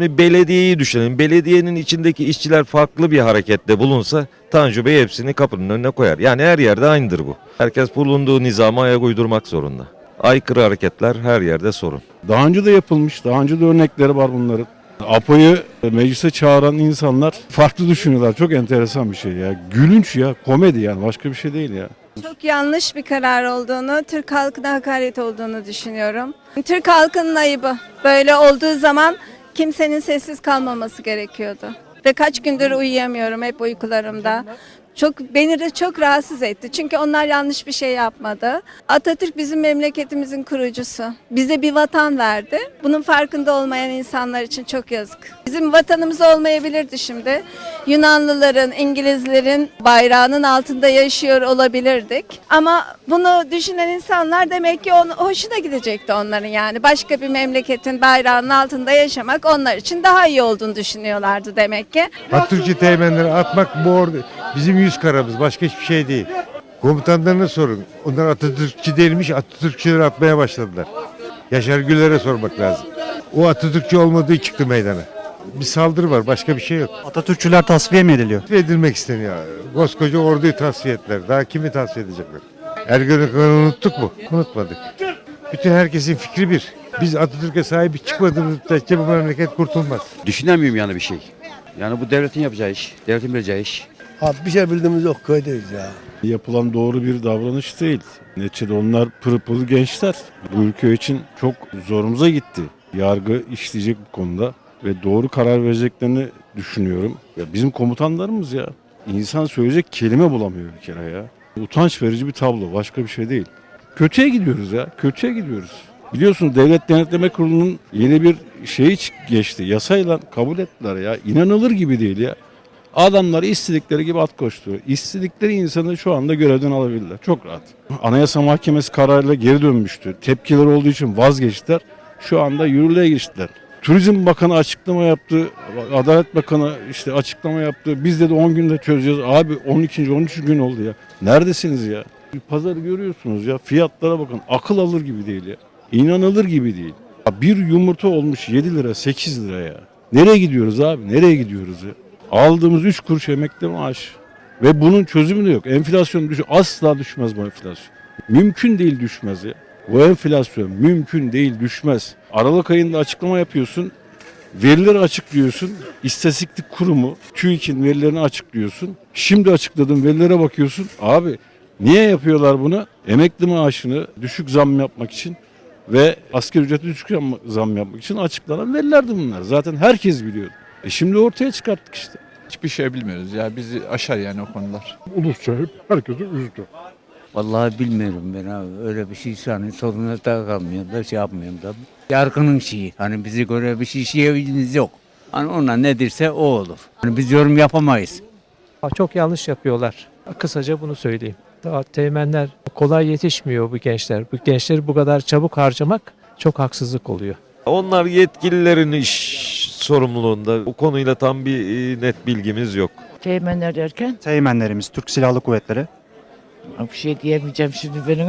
Belediyeyi düşünelim. Belediyenin içindeki işçiler farklı bir harekette bulunsa Tanju Bey hepsini kapının önüne koyar. Yani her yerde aynıdır bu. Herkes bulunduğu nizama ayak uydurmak zorunda. Aykırı hareketler her yerde sorun. Daha önce de yapılmış, daha önce de örnekleri var bunların. APO'yu meclise çağıran insanlar farklı düşünüyorlar. Çok enteresan bir şey ya. Gülünç ya, komedi yani başka bir şey değil ya. Çok yanlış bir karar olduğunu, Türk halkına hakaret olduğunu düşünüyorum. Türk halkının ayıbı. Böyle olduğu zaman kimsenin sessiz kalmaması gerekiyordu. Ve kaç gündür uyuyamıyorum hep uykularımda. Çok beni de çok rahatsız etti. Çünkü onlar yanlış bir şey yapmadı. Atatürk bizim memleketimizin kurucusu. Bize bir vatan verdi. Bunun farkında olmayan insanlar için çok yazık. Bizim vatanımız olmayabilirdi şimdi. Yunanlıların, İngilizlerin bayrağının altında yaşıyor olabilirdik. Ama bunu düşünen insanlar demek ki onu, hoşuna gidecekti onların yani. Başka bir memleketin bayrağının altında yaşamak onlar için daha iyi olduğunu düşünüyorlardı demek ki. Atatürkçü teğmenleri atmak bu orada bizim yüz karamız başka hiçbir şey değil. Komutanlarına sorun. Onlar Atatürkçü değilmiş Atatürkçüleri atmaya başladılar. Yaşar Güler'e sormak lazım. O Atatürkçü olmadığı çıktı meydana. Bir saldırı var başka bir şey yok. Atatürkçüler tasfiye mi ediliyor? Tasfiye edilmek isteniyor. Koskoca orduyu tasfiye ettiler. Daha kimi tasfiye edecekler? Ergenekon'u unuttuk mu? Unutmadık. Bütün herkesin fikri bir. Biz Atatürk'e sahip çıkmadığımız müddetçe bu memleket kurtulmaz. Düşünemiyorum yani bir şey. Yani bu devletin yapacağı iş, devletin bileceği iş. Abi bir şey bildiğimiz yok köydeyiz ya. Yapılan doğru bir davranış değil. Neticede onlar pırıl gençler. Bu ülke için çok zorumuza gitti. Yargı işleyecek bu konuda ve doğru karar vereceklerini düşünüyorum. Ya bizim komutanlarımız ya. İnsan söyleyecek kelime bulamıyor bir kere ya. Utanç verici bir tablo. Başka bir şey değil. Kötüye gidiyoruz ya. Kötüye gidiyoruz. Biliyorsunuz Devlet Denetleme Kurulu'nun yeni bir şeyi geçti. Yasayla kabul ettiler ya. İnanılır gibi değil ya. Adamlar istedikleri gibi at koşturuyor. İstedikleri insanı şu anda görevden alabilirler. Çok rahat. Anayasa Mahkemesi kararıyla geri dönmüştü. Tepkiler olduğu için vazgeçtiler. Şu anda yürürlüğe geçtiler. Turizm Bakanı açıklama yaptı. Adalet Bakanı işte açıklama yaptı. Biz de 10 günde çözeceğiz. Abi 12. 13. gün oldu ya. Neredesiniz ya? Pazarı görüyorsunuz ya. Fiyatlara bakın. Akıl alır gibi değil ya. İnanılır gibi değil. Bir yumurta olmuş 7 lira 8 lira ya. Nereye gidiyoruz abi? Nereye gidiyoruz ya? Aldığımız 3 kuruş emekli maaş. Ve bunun çözümü de yok. Enflasyon düş asla düşmez bu enflasyon. Mümkün değil düşmez ya. Bu enflasyon mümkün değil düşmez. Aralık ayında açıklama yapıyorsun. Verileri açıklıyorsun. İstatistik Kurumu TÜİK'in verilerini açıklıyorsun. Şimdi açıkladığın verilere bakıyorsun. Abi niye yapıyorlar bunu? Emekli maaşını düşük zam yapmak için ve asgari ücreti düşük zam yapmak için açıklanan verilerdi bunlar. Zaten herkes biliyordu. E şimdi ortaya çıkarttık işte. Hiçbir şey bilmiyoruz ya bizi aşar yani o konular. ulusça hep herkesi üzdü. Vallahi bilmiyorum ben abi. Öyle bir şey hani soruna da kalmıyor da şey yapmıyorum da. Yargının şeyi. Hani bizi göre bir şey şeyimiz yok. Hani ona ne derse o olur. Hani biz yorum yapamayız. Çok yanlış yapıyorlar. Kısaca bunu söyleyeyim. Daha teğmenler kolay yetişmiyor bu gençler. Bu gençleri bu kadar çabuk harcamak çok haksızlık oluyor. Onlar yetkililerin iş sorumluluğunda. Bu konuyla tam bir e, net bilgimiz yok. Teğmenler derken Teğmenlerimiz, Türk Silahlı Kuvvetleri. bir şey diyemeyeceğim şimdi benim.